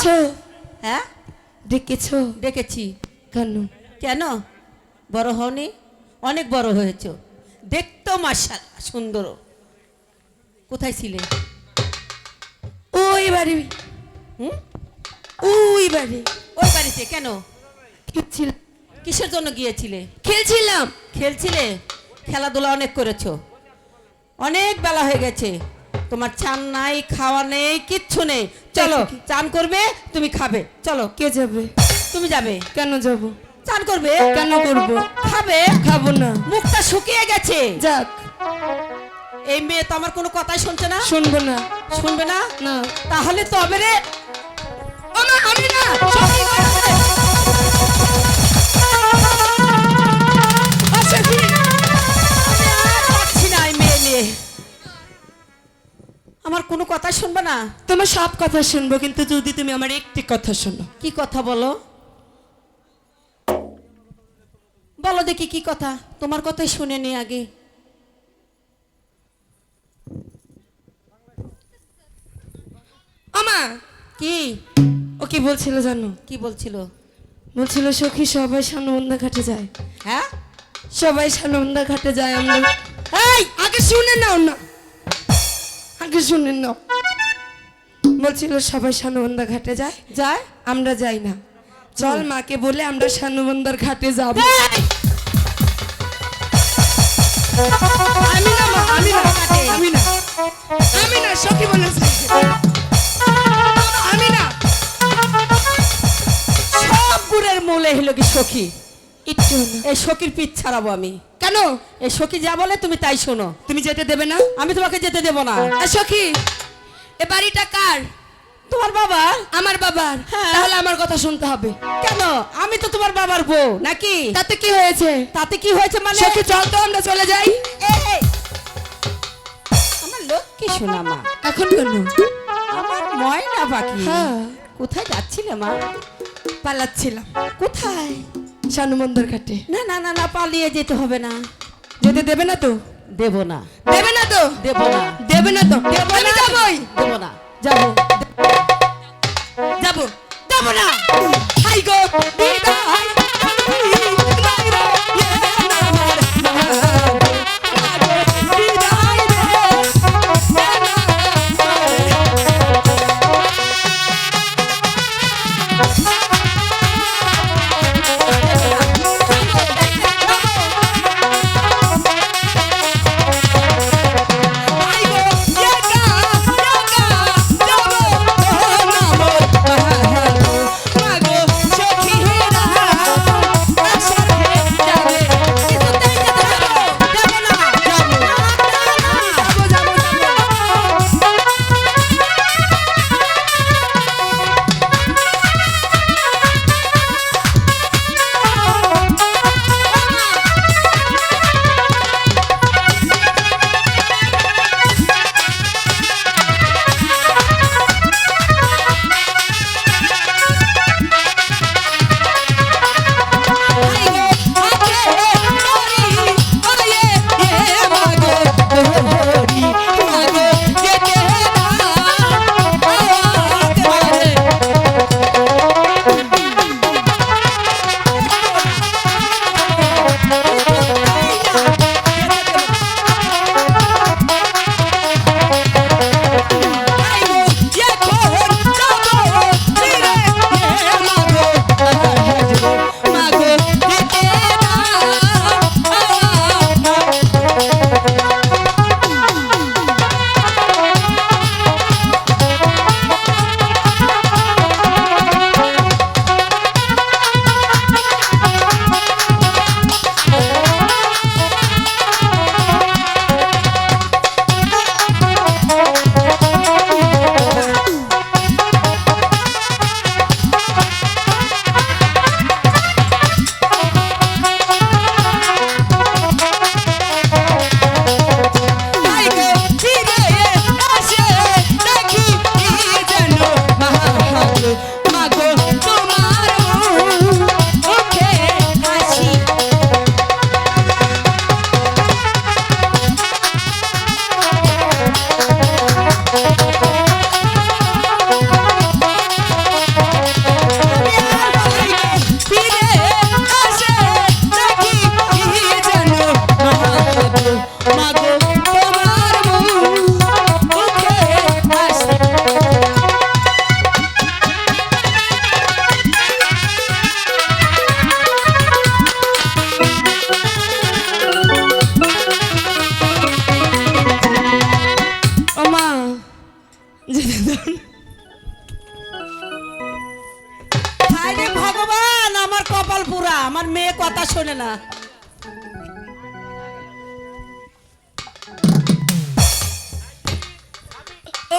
ডেকেছো হ্যাঁ? ডেকেছো ডেকেছি। কেন? কেন? বড় হওনি? অনেক বড় হয়েছ। দেখতো মার্শাল সুন্দর। কোথায় ছিলে? ওই বাড়ি। হুম? ওই বাড়ি। ওই বাড়িতে কেন? খেলছিলাম কিসের জন্য গিয়েছিলে? খেলছিলাম। খেলছিলে? খেলাধুলা অনেক করেছ। অনেক বেলা হয়ে গেছে। তোমার চান নাই খাওয়া নেই কিচ্ছু নেই। চলো চান করবে তুমি খাবে। চলো। কে যাবে? তুমি যাবে। কেন যাব? চান করবে? কেন করব? খাবে? খাব না। মুখটা শুকিয়ে গেছে। যাক। এই মেয়ে তো আমার কোনো কথাই শুনছে না। শুনব না। শুনবে না? না। তাহলে তবে রে আমি না। শুনবে না? তোমার সব কথা শুনব কিন্তু যদি তুমি আমার একটি কথা শোনো। কি কথা বলো? বলো দেখি কি কথা? তোমার কথাই শুনে নি আগে। আমা কি? ও কি বলছিল জানো? কি বলছিল? বলছিল সখী সবাই সানবন্ধা ঘাটে যায়। হ্যাঁ? সবাই সানবন্ধা ঘাটে যায় আমরা এই! আগে শুনে নাও না। আগে শুনে নাও। বলছিল সবাই সানবন্ধা ঘাটে যায়। যায়? আমরা যাই না। চল মাকে বলে আমরা সানুবন্দার ঘাটে যাব। আমি না আমি না আমি না আমি না সখী বলেছে আমি না সব গুড়ের মূলে হলো কি সখী? একটু এই সখীর পিঠ ছাড়াবো আমি। কেন? এই সখী যা বলে তুমি তাই শোনো। তুমি যেতে দেবে না? আমি তোমাকে যেতে দেব না। সখী এ বাড়িটা কার? তোমার বাবা আমার বাবার। হ্যাঁ। তাহলে আমার কথা শুনতে হবে। কেন? আমি তো তোমার বাবার বউ নাকি? তাতে কি হয়েছে? তাতে কি হয়েছে মানে? সখী চল তো আমরা চলে যাই। আমার লক্ষ্মী শোনা মা। এখন কেন আমার ময়না পাখি। হ্যাঁ। কোথায় যাচ্ছিলে মা? পালাচ্ছিলাম। কোথায়? সানুমন্দর ঘাটে। না না না না পালিয়ে যেতে হবে না। যেতে দেবে না তো? দেব না। দেবে না তো? দেব না। দেবে না তো? আমি যাবই। দেব না। যাব। যাব। যাব না। হাই গো।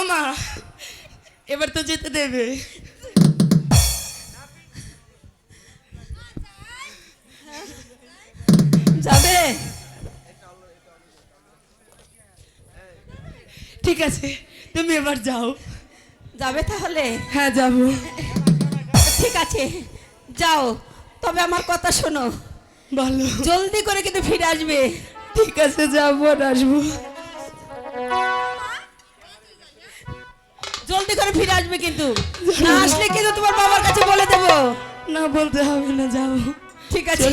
মা এবার তো যেতে দেবে। যাবে? ঠিক আছে তুমি এবার যাও। যাবে তাহলে? হ্যাঁ যাব। ঠিক আছে যাও তবে আমার কথা শোনো। বলো। জলদি করে কিন্তু ফিরে আসবে। ঠিক আছে যাব আর আসব। জলদি করে ফিরে আসবে কিন্তু। না আসলে কিন্তু তোমার বাবার কাছে বলে দেব। না বলতে হবে না যাও ঠিক আছে।